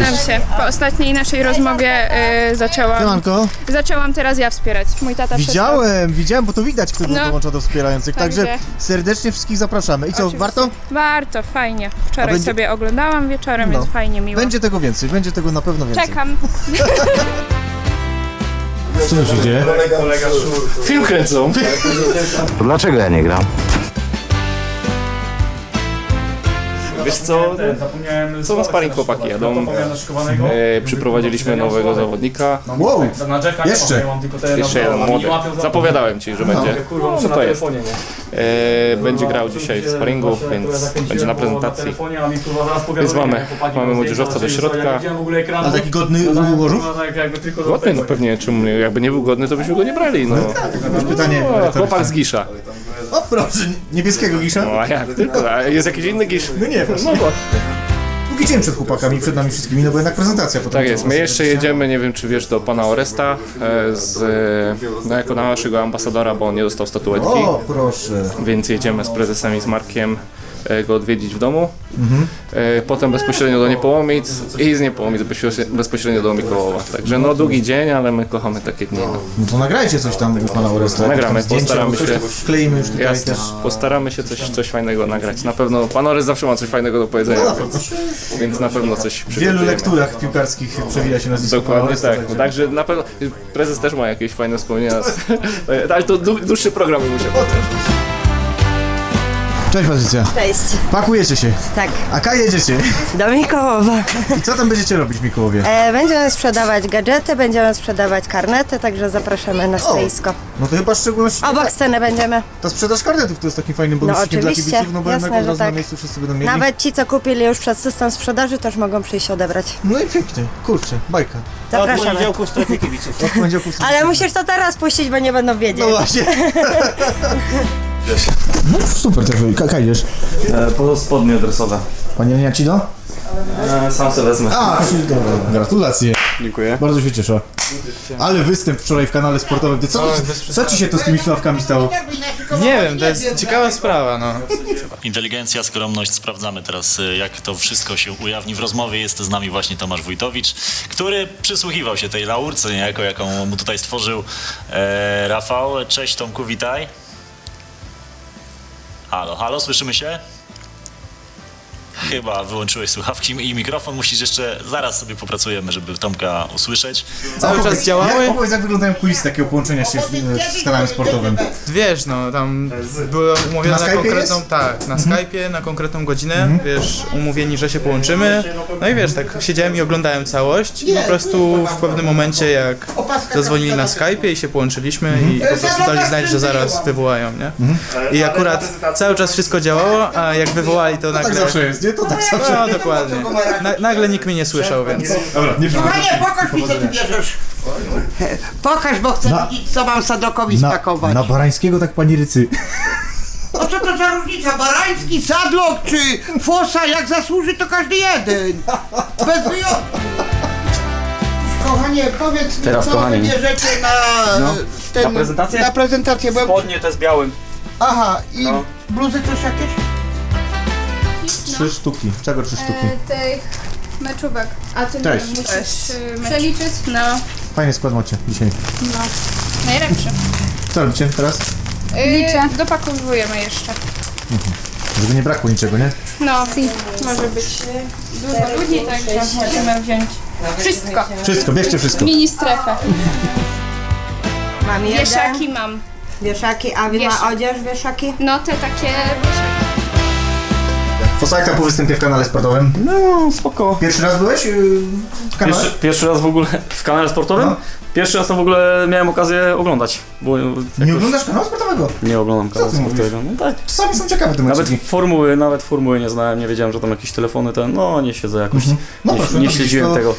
Przyznam się, po ostatniej naszej rozmowie y, zaczęłam, Siemanko. zaczęłam teraz ja wspierać. Mój tata Widziałem, widziałem, bo to widać, kto No. dołącza do wspierających. Także Także- serdecznie wszystkich zapraszamy. I co, Oczywiście. warto? Warto, fajnie. Wczoraj A będzie- sobie oglądałam wieczorem, No. więc fajnie, miło. Będzie tego więcej, będzie tego na pewno więcej. Czekam. Co tu się dzieje? Film kręcą. To dlaczego ja nie gram? Wiesz co, co na sparing chłopaki jadą. E, przyprowadziliśmy nowego zawodnika. Wow, jeszcze. Jeszcze jeden młody. Zapowiadałem ci, że będzie. No to jest. E, będzie grał dzisiaj w sparingu, więc będzie na prezentacji. Więc mamy, mamy młodzieżowca do środka. A taki godny ułożów? Godny, no pewnie, nie? Jakby nie był godny, to byśmy go nie brali. No. Masz pytanie. O, chłopak z Gisza. O proszę, niebieskiego gisza. No a jak tylko? A jest jakiś inny Gisz? No nie, właśnie. No bo Póki dzień przed chłopakami, przed nami wszystkimi, no bo jednak prezentacja potem. Tak jest, my jeszcze jedziemy, nie wiem czy wiesz, do pana Oresta, e, z, e, no jako naszego ambasadora, bo on nie dostał statuetki, O, proszę. więc jedziemy z prezesem i z Markiem go odwiedzić w domu, Mhm. e, potem bezpośrednio do Niepołomic i z Niepołomic bezpośrednio- do Mikołowa, także no długi dzień, ale my kochamy takie dni. No. No to nagrajcie coś tam u pana Oresta. Nagramy, postaramy się. tam Wkleimy już tutaj Jasne, też. postaramy się coś, coś fajnego nagrać, na pewno pan Orest zawsze ma coś fajnego do powiedzenia, więc, więc na pewno coś W wielu lekturach piłkarskich przewija się nazwisko Dokładnie Oresta, tak. także- Także na pewno prezes też ma jakieś fajne wspomnienia. Ale to dłu- dłuższy program muszę potem. Cześć Patrycja. Cześć. Pakujecie się. Tak, A K jedziecie. do Mikołowa. I co tam będziecie robić w Mikołowie? E, będziemy sprzedawać gadżety, będziemy sprzedawać karnety, także zapraszamy na stoisko. No to chyba szczególności Obok sceny będziemy. ta sprzedaż karnetów to jest takim fajnym bonusem dla oczywiście. kibiców, no bo Jasne, jednak od że razu na tak. miejscu wszyscy będą mieli. Nawet ci, co kupili już przez system sprzedaży, też mogą przyjść odebrać. No i pięknie, kurczę, bajka. Zapraszamy. Od poniedziałku w Ale musisz to teraz puścić, bo nie będą wiedzieć. No właśnie. No super, też Kaj idziesz. Po spodnie dresowe. Panie Leniacido? Sam se wezmę. A, czyli dobra. Gratulacje. Dziękuję. Bardzo się cieszę. Ale występ wczoraj w kanale sportowym. Ty co, co ci się to z tymi sławkami stało? Nie wiem, to jest ciekawa sprawa, no. Inteligencja, skromność, sprawdzamy teraz, y, jak to wszystko się ujawni w rozmowie. Jest z nami właśnie Tomasz Wójtowicz, który przysłuchiwał się tej laurce niejako, jaką mu tutaj stworzył e, Rafał. Cześć Tomku, witaj. Halo, halo, słyszymy się? Chyba wyłączyłeś słuchawki i mikrofon. Musisz jeszcze, zaraz sobie popracujemy, żeby Tomka usłyszeć. Cały czas działały. Jak, opowiedz, jak wyglądają kulisy takiego połączenia się z, z kanałem sportowym. Wiesz, no tam były umówione Na na, Skype'ie konkretną, jest? Mhm. tak, na Skype'ie, na konkretną godzinę, wiesz, umówieni, że się połączymy. No i wiesz, tak siedziałem i oglądałem całość i po prostu w pewnym momencie jak zadzwonili na Skype'ie i się połączyliśmy Mhm. i po prostu dali znać, że zaraz wywołają, nie? I akurat cały czas wszystko działało, a jak wywołali to Tak nagle... zawsze jest, nie? To tak zawsze No dokładnie. Na, nagle nikt mnie nie słyszał, więc... Dobra, nie Panie, pokaż mi co ty bierzesz. Pokaż, bo chcę Na- widzieć co mam Sadokowi spakować. na Barańskiego tak pani Rycy. O co to za różnica? Barański, Sadlok czy Fosa, jak zasłuży to każdy jeden. Bez wyjątku. Kochanie, powiedz mi, Teraz, co kochani. wybierzecie na, No. ten, Na prezentację? Na prezentację, bo... Spodnie te z białym. Aha, i No. bluzy też jakieś? Trzy sztuki. Czego trzy sztuki? Tych meczówek. A ty Cześć. musisz y, przeliczyć? No, Fajny skład macie dzisiaj. najlepszy. Co robicie teraz? Liczę. Dopakowujemy jeszcze. Żeby nie brakło niczego, nie? No, może być dużo ludzi, także możemy wziąć wszystko. Wszystko, bierzcie wszystko. Mini strefę. Mam jeden. Wieszaki mam. Wieszaki, a wy Wieszak. ma odzież wieszaki? No te takie wieszaki. Fosajka po występie w kanale sportowym. No, spoko. Pierwszy raz byłeś yy, w kanale? Pierwszy, pierwszy raz w ogóle w kanale sportowym? No. Pierwszy raz to w ogóle miałem okazję oglądać, bo Nie jakoś oglądasz kanału sportowego? nie oglądam Co kanału ty mówisz? sportowego. No tak. Czasami są ciekawe te Nawet formuły, nawet formuły nie znałem, nie wiedziałem, że tam jakieś telefony ten, no nie siedzę jakoś, No nie, proszę, nie to śledziłem to tego.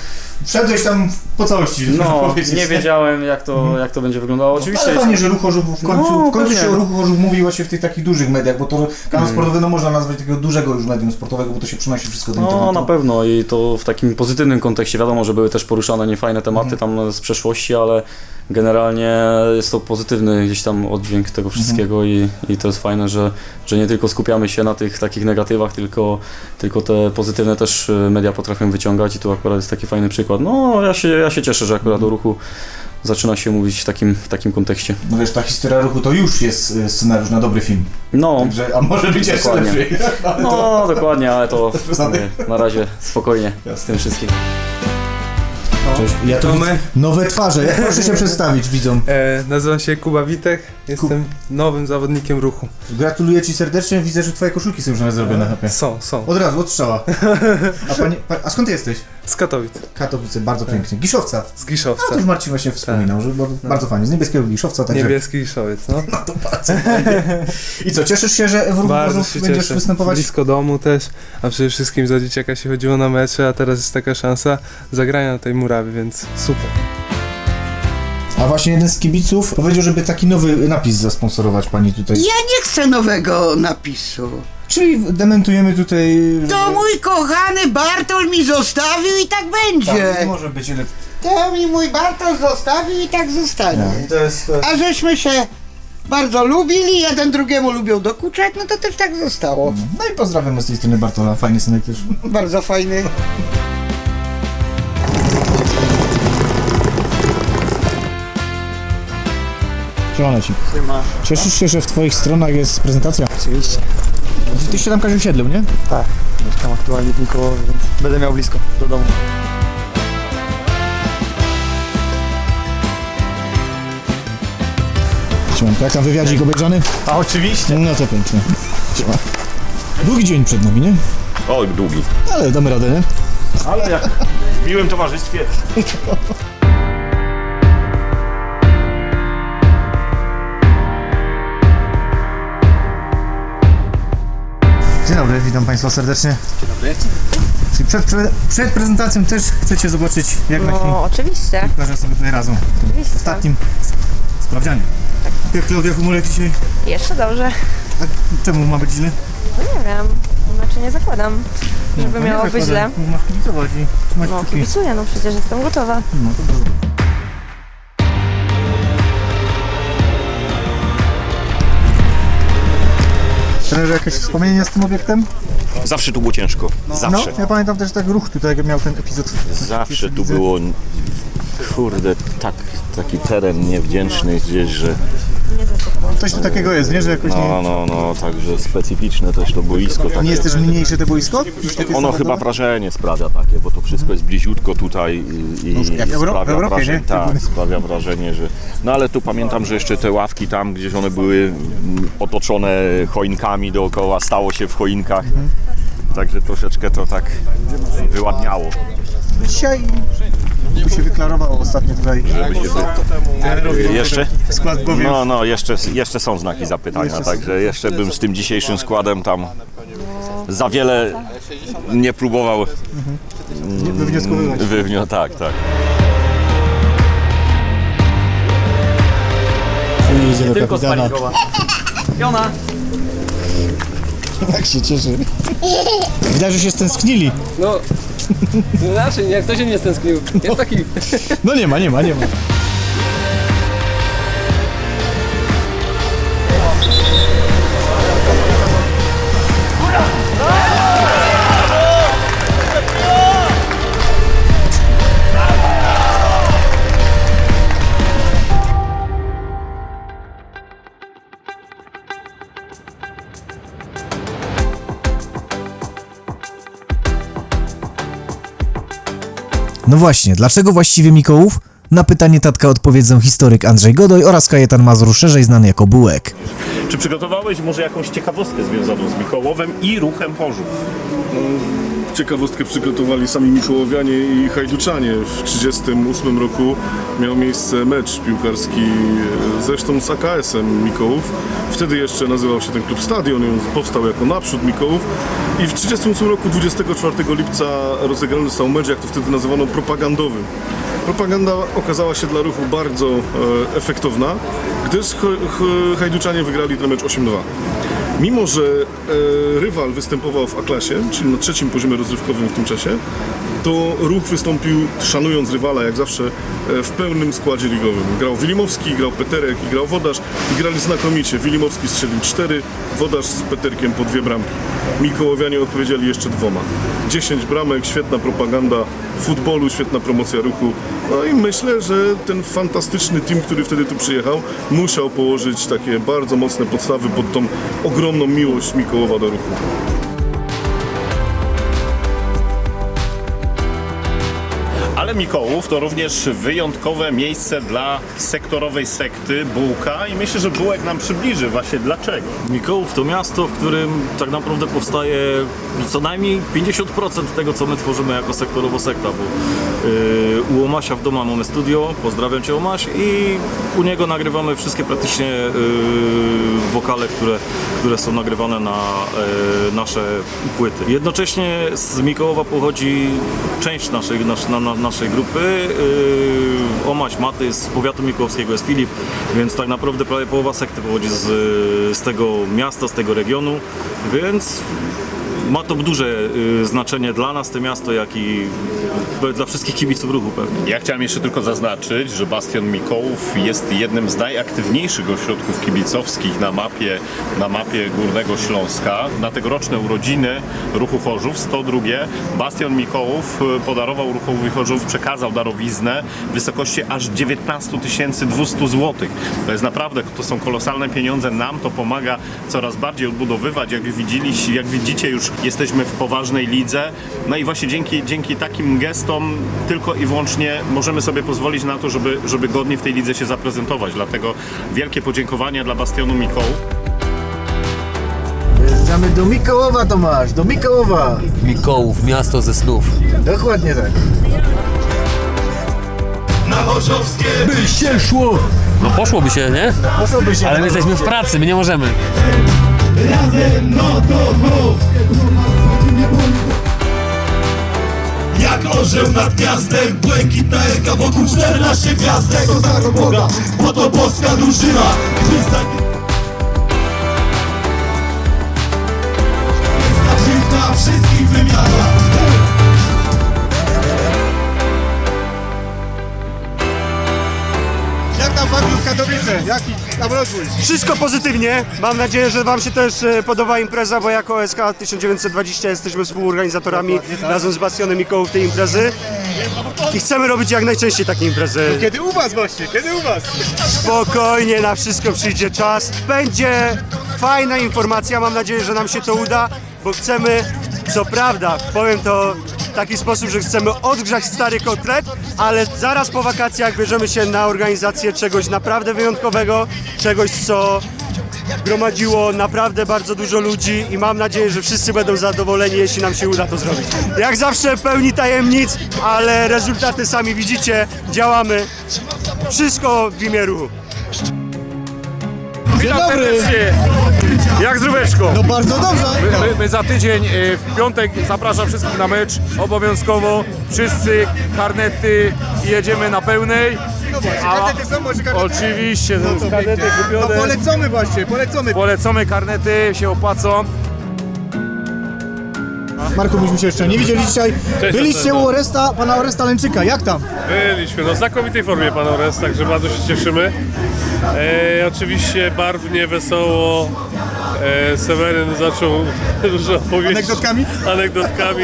Wszedłeś tam po całości, żeby No, powiedzieć. nie wiedziałem jak to, jak to będzie wyglądało. Oczywiście Ale fajnie, że Ruch Chorzów w końcu, No, w końcu pewnie. się o Ruchu Chorzów mówi właśnie w tych takich dużych mediach, bo to kanał sportowy no można nazwać takiego dużego już medium sportowego, bo to się przynosi wszystko do No internetu. na pewno i to w takim pozytywnym kontekście. Wiadomo, że były też poruszane niefajne tematy tam z przeszłości, ale generalnie jest to pozytywny gdzieś tam oddźwięk tego wszystkiego i, i to jest fajne, że, że nie tylko skupiamy się na tych takich negatywach, tylko, tylko te pozytywne też y, media potrafią wyciągać i tu akurat jest taki fajny przykład. No ja się, ja się cieszę, że akurat o ruchu zaczyna się mówić w takim, w takim kontekście. No wiesz, ta historia ruchu to już jest y, scenariusz na dobry film. No, Także, a może być jeszcze Dokładnie. lepszy. Ale to- no dokładnie, ale to na razie spokojnie z tym wszystkim. Cześć, ja tu widzę nowe twarze, jak proszę się przedstawić widzom. E, nazywam się Kuba Witek, jestem nowym zawodnikiem ruchu. Gratuluję Ci serdecznie, widzę, że Twoje koszulki są już nawet zrobione. Hapie. Są, są. Od razu, od strzała. A, pani, pa, a skąd ty jesteś? Z Katowic, Katowice, bardzo pięknie. Giszowca. z A Giszowca. to już Marcin właśnie wspominał, że bardzo, bardzo fajnie, z niebieskiego Giszowca, także... Niebieski Giszowiec, no. I co, cieszysz się, że w Bardzo się będziesz cieszę. występować? Blisko domu też, a przede wszystkim za dzieciaka się chodziło na mecze, a teraz jest taka szansa zagrania na tej murawie, więc super. A właśnie jeden z kibiców powiedział, żeby taki nowy napis zasponsorować pani tutaj. Ja nie chcę nowego napisu. Czyli dementujemy tutaj... To mój kochany Bartol mi zostawił i tak będzie. Tak, może być lepszy. To mi mój Bartol zostawił i tak zostanie. I to jest... To jest... A żeśmy się bardzo lubili, jeden drugiemu lubią dokuczać, no to też tak zostało. No i pozdrawiamy z tej strony Bartola, fajny synek też. Bardzo fajny. Siemano ci. Cieszysz się, że w twoich stronach jest prezentacja? Oczywiście. Ty się tam Kaziu siedlił, nie? Mieszkam aktualnie w Mikołowie, więc będę miał blisko do domu. Siemanko, jak tam wywiadzik obejrzany? A oczywiście. No to pięknie. Siema. Długi dzień przed nami, nie? O, długi. Ale damy radę, nie? Ale jak w miłym towarzystwie. Dzień dobry, witam Państwa serdecznie. Dzień dobry. Czyli przed, przed, przed prezentacją też chcecie zobaczyć, jak nasi No, oczywiście. piłkarze sobie tutaj radzą w tym Oczywiście. ostatnim sprawdzianie. Jak Klaudia Humulek dzisiaj? Jeszcze dobrze. A czemu ma być źle? No nie wiem, znaczy nie zakładam, żeby No, miało nie być źle. zakładam. Masz kibicować i trzymać No, kciuki. kibicuję, no przecież jestem gotowa. No to bardzo dobrze. Trenerze, jakieś wspomnienie z tym obiektem? Zawsze tu było ciężko. Zawsze. No, ja pamiętam też tak ruch tutaj, jak miał ten epizod. Zawsze tu było. Kurde, tak, taki teren niewdzięczny gdzieś, że. Coś tu takiego jest, nie? Że jakoś No, nie... no, no, także specyficzne też to boisko. Takie. Nie jest też mniejsze te boisko? niż takie Ono chyba wrażenie sprawia takie, bo to wszystko jest bliziutko tutaj i, i No, jak Euro- w sprawia Europie, wrażenie, nie? tak, sprawia wrażenie, że. No ale tu pamiętam, że jeszcze te ławki tam, gdzieś one były mm, otoczone choinkami dookoła, stało się w choinkach. Także troszeczkę to tak wyładniało. Dzisiaj by się wyklarowało ostatnio tutaj. Jeszcze? skład w głowie. No, no, jeszcze, jeszcze są znaki zapytania, także jeszcze bym z tym dzisiejszym składem tam za wiele nie próbował wywnioskowywać. wywnio, tak, tak. Idzie do kapitana. Jona! Jak się cieszy. Widać, że się stęsknili. No, inaczej, jak to się nie stęsknił. Jest taki... No nie ma, nie ma, nie ma. No właśnie, dlaczego właściwie Mikołów? Na pytanie tatka odpowiedzą historyk Andrzej Godoy oraz Kajetan Mazur, szerzej znany jako Bułek. Czy przygotowałeś może jakąś ciekawostkę związaną z Mikołowem i ruchem Chorzów? Ciekawostkę przygotowali sami Mikołowianie i Hajduczanie. W 1938 roku miał miejsce mecz piłkarski zresztą z AKS-em Mikołów. Wtedy jeszcze nazywał się ten klub Stadion, on powstał jako Naprzód Mikołów. I w 1938 roku 24 lipca rozegrany został mecz, jak to wtedy nazywano, propagandowy. Propaganda okazała się dla ruchu bardzo e, efektowna, gdyż Hajduczanie wygrali ten mecz 8-2. Mimo, że e, rywal występował w A-klasie, czyli na trzecim poziomie rozrywkowym w tym czasie, to ruch wystąpił, szanując rywala jak zawsze, e, w pełnym składzie ligowym. Grał Wilimowski, grał Peterek i grał Wodarz i grali znakomicie. Wilimowski strzelił cztery, Wodarz z Peterkiem po dwie bramki. Mikołowianie odpowiedzieli jeszcze dwoma. 10 bramek, świetna propaganda futbolu, świetna promocja ruchu. No i myślę, że ten fantastyczny team, który wtedy tu przyjechał, musiał położyć takie bardzo mocne podstawy pod tą ogromną miłość Mikołowa do ruchu. Mikołów to również wyjątkowe miejsce dla sektorowej sekty Bułka i myślę, że Bułek nam przybliży właśnie dlaczego. Mikołów to miasto, w którym tak naprawdę powstaje co najmniej 50% tego, co my tworzymy jako sektorowo sekta, bo yy, u Omasia w domu mamy studio, pozdrawiam Cię Omaś i u niego nagrywamy wszystkie praktycznie yy, wokale, które, które są nagrywane na yy, nasze płyty. Jednocześnie z Mikołowa pochodzi część naszej, nasz, na, na, naszej grupy. Yy, Omaś Maty z powiatu mikołowskiego jest Filip, więc tak naprawdę prawie połowa sekty pochodzi z, z tego miasta, z tego regionu, więc ma to duże y, znaczenie dla nas, to miasto, jak i dla wszystkich kibiców ruchu pewnie. Ja chciałem jeszcze tylko zaznaczyć, że Bastion Mikołów jest jednym z najaktywniejszych ośrodków kibicowskich na mapie, na mapie Górnego Śląska. Na tegoroczne urodziny ruchu Chorzów 102 Bastion Mikołów y, podarował ruchowi Chorzów, przekazał darowiznę w wysokości aż 19 200 zł. To jest naprawdę, to są kolosalne pieniądze. Nam to pomaga coraz bardziej odbudowywać. Jak, widzieliście, jak widzicie, już jesteśmy w poważnej lidze. No i właśnie dzięki, dzięki takim gestom tylko i wyłącznie możemy sobie pozwolić na to, żeby, żeby godnie w tej lidze się zaprezentować. Dlatego wielkie podziękowania dla Bastionu Mikołów. Jeżdżamy do Mikołowa, Tomasz, do Mikołowa. Mikołów, miasto ze snów. Dokładnie tak. By się szło! No poszłoby się, nie? Poszłoby się. Ale my jesteśmy w pracy, my nie możemy. Jak orzeł nad gwiazdem, błękitna erka wokół 14 gwiazdek. Oznako Boga, bo to boska drużyna. Gwizda Jaki tam rozwój? Wszystko pozytywnie. Mam nadzieję, że Wam się też e, podoba impreza, bo jako SK 1920 jesteśmy współorganizatorami razem z Bastionem Mikołów tej imprezy. I chcemy robić jak najczęściej takie imprezy. Kiedy u was właśnie, kiedy u was? Spokojnie, na wszystko przyjdzie czas. Będzie fajna informacja, mam nadzieję, że nam się to uda, bo chcemy, co prawda, powiem to w taki sposób, że chcemy odgrzać stary kotlet, ale zaraz po wakacjach bierzemy się na organizację czegoś naprawdę wyjątkowego, czegoś, co gromadziło naprawdę bardzo dużo ludzi i mam nadzieję, że wszyscy będą zadowoleni, jeśli nam się uda to zrobić. Jak zawsze pełni tajemnic, ale rezultaty sami widzicie, działamy. Wszystko w imię ruchu. Dzień dobry. Jak zdróweczko? No bardzo dobrze. My, my za tydzień y, w piątek zapraszam wszystkich na mecz obowiązkowo. Wszyscy karnety i jedziemy na pełnej. No właśnie, A- karnety są, może karnety? Oczywiście, No no to karnety pięknie. kupione. No polecamy właśnie, polecamy. Polecamy karnety, się opłacą. Marku, myśmy się jeszcze nie widzieli dzisiaj. Cześć, Byliście u Oresta, pana Oresta Lęczyka. Jak tam? Byliśmy, no w znakomitej formie pan Ores, także bardzo się cieszymy. E, oczywiście barwnie, wesoło. E, Seweryn zaczął dużo opowieści. Anegdotkami? Anegdotkami.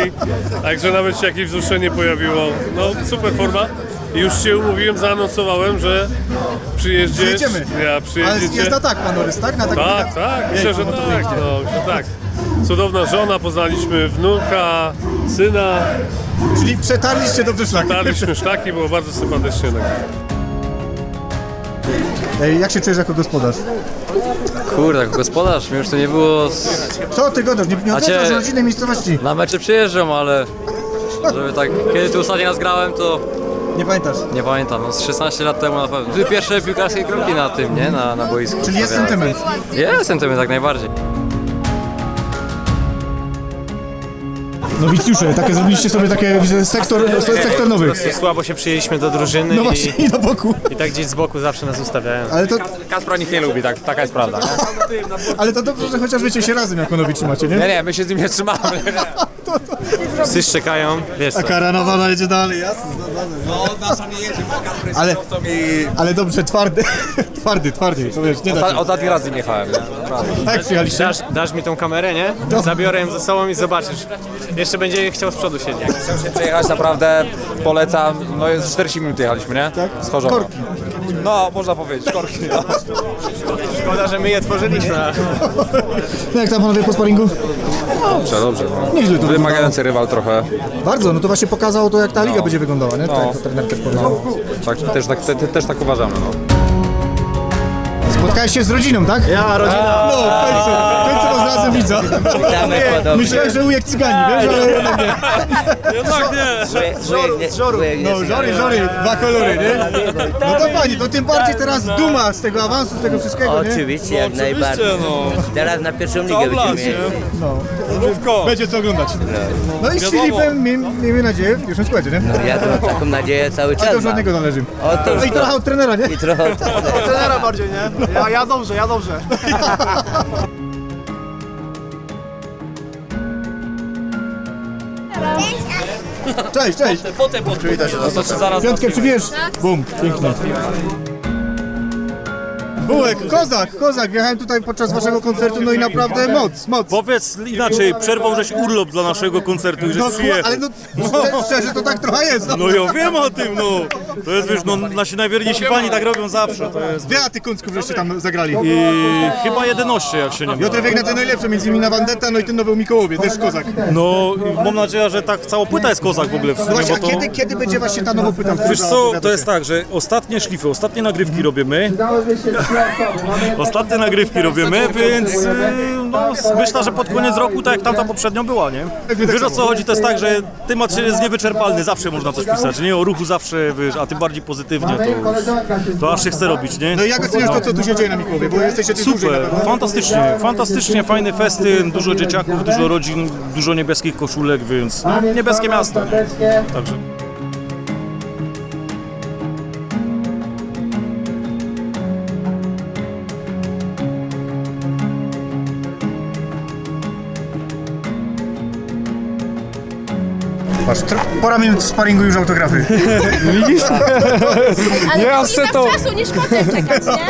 Także nawet się jakieś wzruszenie pojawiło. No super forma. Już się umówiłem, zaanonsowałem, że przyjeździesz. Przyjedziemy. Ja Ale przyjedziecie. jest na tak, pan Orest, tak? Na tak, Tak, tak, myślę, że tak, no, myślę, tak. Cudowna żona, poznaliśmy wnuka, syna. Czyli przetarliście dobrze szlaki. Przetarliśmy szlaki, było bardzo sympatycznie. Tak. Ej, jak się czujesz jako gospodarz? Kurde, jako gospodarz, mi już to nie było... Z... Co ty gadasz? Nie, nie A cię- odwiedzasz rodzinnej miejscowości. Na mecze przyjeżdżam, ale... Żeby tak... Kiedy tu ostatni raz grałem, to... Nie pamiętasz? Nie pamiętam, no z 16 lat temu na pewno. Były pierwsze piłkarskie kroki na tym, nie? Na, na boisku. Czyli jest stawiałem. sentyment. Jest sentyment, jak najbardziej. Nowicjusze, takie zrobiliście sobie takie widzę, sektor, sektor nowy. Słabo się przyjęliśmy do drużyny No właśnie, i na boku. i tak gdzieś z boku zawsze nas ustawiają. Ale to, Kaspra nikt nie lubi, tak, taka jest prawda. ale to dobrze, że chociaż wiecie się razem jako nowi trzymacie, nie? Nie, nie, my się z nim nie trzymamy. Wszyscy szczekają, wiesz A co. karanowana jedzie dalej, jasne. No, nasza nie jedzie, bo Ale, ale dobrze, twardy, twardy, twardy, to wiesz, nie da się. Ostatni raz z nim jechałem? Tak przyjechaliście? Dasz, dasz mi tą kamerę, nie? Zabiorę ją ze sobą i zobaczysz. Jeszcze będzie chciał z przodu siedzieć. Chciał się przejechać, naprawdę polecam. No jest 40 minut jechaliśmy, nie? Tak. Z Chorzowa. Korki. No, można powiedzieć, korki. No. Szkoda, że my je tworzyliśmy. No jak tam panowie po sparingu? Dobrze, dobrze. No. Nieźle to Wymagający rywal trochę. Bardzo, no to właśnie pokazało to, jak ta liga będzie wyglądała, nie? Tak, No. to trener też powiedział. Tak, też, tak, te, te, też tak uważamy, no. Spotkałeś się z rodziną, tak? Ja, rodzina. No, w końcu, w końcu was razem widzę. Witamy podobnie. Myślałem, że ujek cygani, wiesz, ale jednak nie. Jednak nie. Żoru. No, żory, żory, dwa kolory, nie? No to fajnie, to tym bardziej teraz duma z tego awansu, z tego wszystkiego, nie? Oczywiście, jak najbardziej. Teraz na pierwszą ligę będziemy mieli. No, będzie co oglądać. No i z Filipem miejmy, miejmy nadzieję w pierwszym składzie, nie? Ja to taką nadzieję cały A czas to mam. żadnego należy. O, to No i trochę od trenera, nie? I trochę od trenera bardziej, nie? Ja, ja dobrze, ja dobrze. Cześć, cześć. Potem Przywitaj się. Zaraz Piątkę przybierz. Bum, pięknie. Bułek, kozak, kozak, wjechałem tutaj podczas waszego koncertu, no i naprawdę moc, moc. Powiedz inaczej, przerwał żeś urlop dla naszego koncertu i żeś No, ale no, szczerze- szczerze to tak trochę jest. No ja wiem o tym, no. To jest, wiesz, no nasi najwierniejsi fani tak robią zawsze, to jest... Dwie ty kuncków żeście tam zagrali. I chyba 11, jak się nie mylę. Piotr Wegna to najlepsze, między innymi na Vandetta, no i ten nowy Mikołowie, też kozak. No, i mam nadzieję, że tak cała płyta jest kozak w ogóle w No sumie, właśnie, bo a to... kiedy, kiedy będzie właśnie ta nowa płyta? Wiesz co, to jest tak, że ostatnie szlify, ostatnie nagrywki robimy. Ostatnie nagrywki robimy, więc no, myślę, że pod koniec roku, tak jak tamta poprzednio była, nie? Wiesz o co chodzi, to jest tak, że temat jest niewyczerpalny, zawsze można coś pisać, nie? O ruchu zawsze, wiesz, a tym bardziej pozytywnie, to, to aż się chce robić, nie? No i jak oceniasz to, co tu się dzieje na Mikołowie, bo jesteście tu Super, fantastycznie, fantastycznie, fajny festyn, dużo dzieciaków, dużo rodzin, dużo niebieskich koszulek, więc no, niebieskie miasto. Także. Patrz, tr- pora minut sparingu już autografy. Widzisz? Ale Ja nie chcę tak to. czasu niż potem czekać, nie?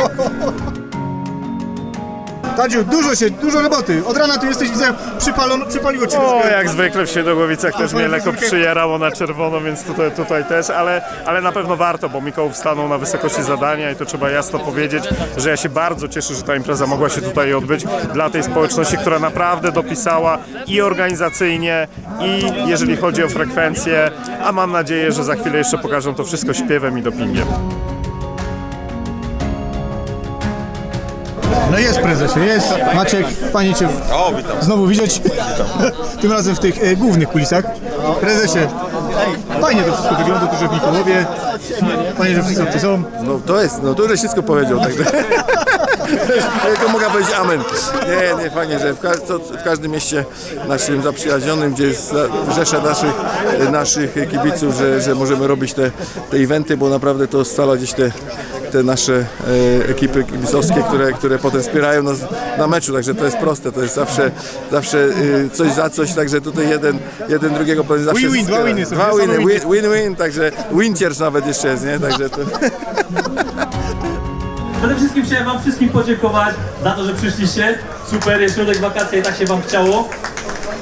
Tadziu, dużo się, dużo roboty. Od rana tu jesteś, widzę, przypalono, przypaliło cię. O, jak zwykle w Świętogłowicach też mnie lekko przyjerało na czerwono, więc tutaj, tutaj też, ale, ale na pewno warto, bo Mikołów stanął na wysokości zadania i to trzeba jasno powiedzieć, że ja się bardzo cieszę, że ta impreza mogła się tutaj odbyć dla tej społeczności, która naprawdę dopisała i organizacyjnie, i jeżeli chodzi o frekwencję, a mam nadzieję, że za chwilę jeszcze pokażą to wszystko śpiewem i dopingiem. No jest prezesie, jest. Maciek, fajnie cię znowu widzieć. Tym razem w tych e, głównych kulisach. Prezesie, fajnie to wszystko wygląda, tu że w Mikołowie. Fajnie, że wszyscy obcy są. No to jest, no to już wszystko powiedział, także tylko mogę powiedzieć amen. Nie, nie, fajnie, że w, ka- co, w każdym mieście naszym zaprzyjaźnionym, gdzie jest za- rzesza naszych, naszych kibiców, że, że możemy robić te, te eventy, bo naprawdę to scala gdzieś te, te nasze e, ekipy kibicowskie, które, które potem wspierają nas na meczu, także to jest proste, to jest zawsze, zawsze e, coś za coś, także tutaj jeden, jeden drugiego powinien zawsze Win-win, dwa winy są, Dwa winy, winy. win- win-win, także wincierz nawet jeszcze jest, nie, także to... Przede wszystkim chciałem Wam wszystkim podziękować za to, że przyszliście. Super, jest środek wakacji i tak się Wam chciało.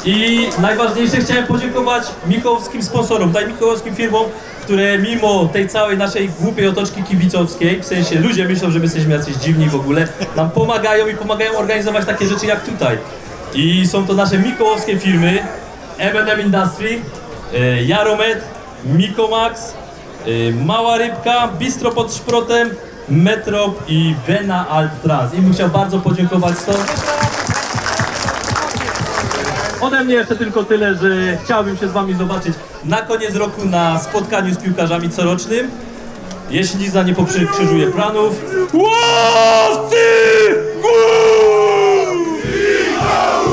I najważniejsze chciałem podziękować mikołowskim sponsorom, tak mikołowskim firmom, które mimo tej całej naszej głupiej otoczki kibicowskiej, w sensie ludzie myślą, że my jesteśmy jacyś dziwni w ogóle, nam pomagają i pomagają organizować takie rzeczy jak tutaj. I są to nasze mikołowskie firmy, M&M Industry, e, Jaromed, Mikomax, e, Mała Rybka, Bistro pod Szprotem, Metrop i Vena Alt Trans. I bym chciał bardzo podziękować to. Ode mnie jeszcze tylko tyle, że chciałbym się z Wami zobaczyć na koniec roku na spotkaniu z piłkarzami corocznym. Jeśli Liza nie pokrzyżuje planów. Łowcy Jarosław!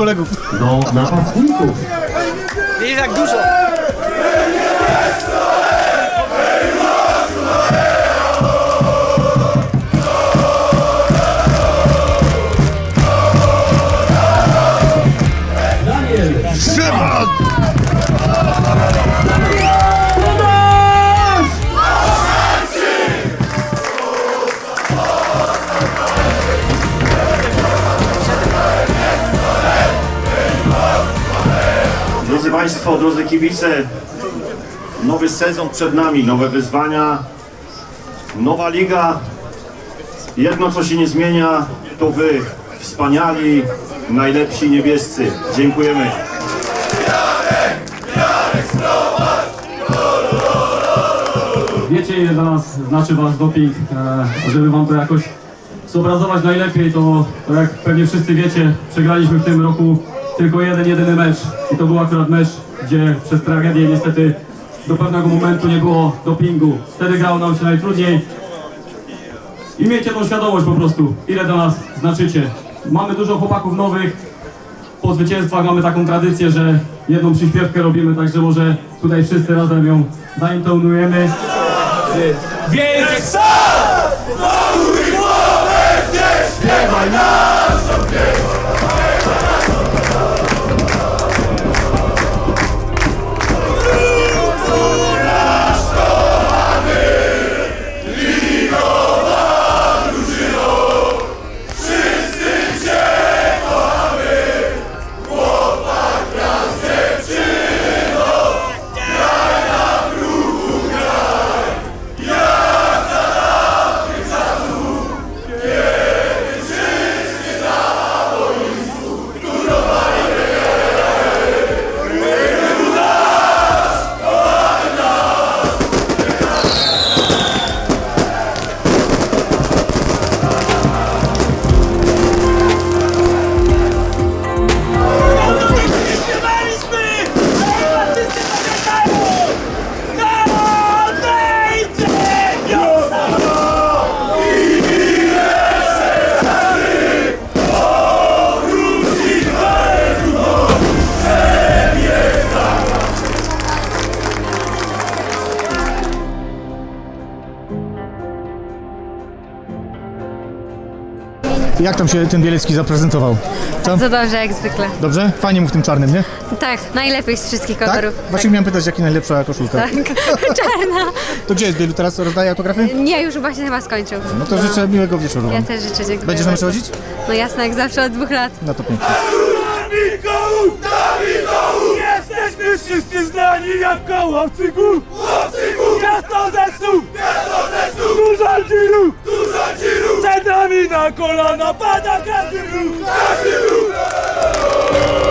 Kolegów. Do napastników. Widzisz jak dużo. Drodzy kibice, nowy sezon przed nami, nowe wyzwania, nowa liga. Jedno co się nie zmienia, to Wy, wspaniali, najlepsi niebiescy. Dziękujemy. Wiecie ile dla nas znaczy wasz doping, e, żeby wam to jakoś zobrazować najlepiej, to, to jak pewnie wszyscy wiecie, przegraliśmy w tym roku tylko jeden, jedyny mecz i to był akurat mecz, gdzie przez tragedię niestety do pewnego momentu nie było dopingu. Wtedy grało nam się najtrudniej i miejcie tą świadomość po prostu, ile dla nas znaczycie. Mamy dużo chłopaków nowych, po zwycięstwach mamy taką tradycję, że jedną przyśpiewkę robimy, także może tutaj wszyscy razem ją zaintonujemy. Więc Śpiewaj naszą Jak tam się ten Bielecki zaprezentował? Co? Bardzo dobrze, jak zwykle. Dobrze? Fajnie mu w tym czarnym, nie? Tak, najlepiej z wszystkich Tak? kolorów. Właśnie miałem pytać, jaki najlepsza koszulka. Tak, czarna. To gdzie jest Bielu teraz? Rozdaje autografy? Nie, już właśnie chyba skończył. No to życzę miłego wieczoru Ja wam. też życzę, dziękuję Będziesz na bardzo. chodzić? No jasne, jak zawsze od dwóch lat. No to pięknie. Jesteśmy wszyscy znani jak kołowcy gór! Łowcy gór! Miasto zestu! Miasto! Duża dziru! Przed nami na kolana pada każdy ruch! Każdy ruch!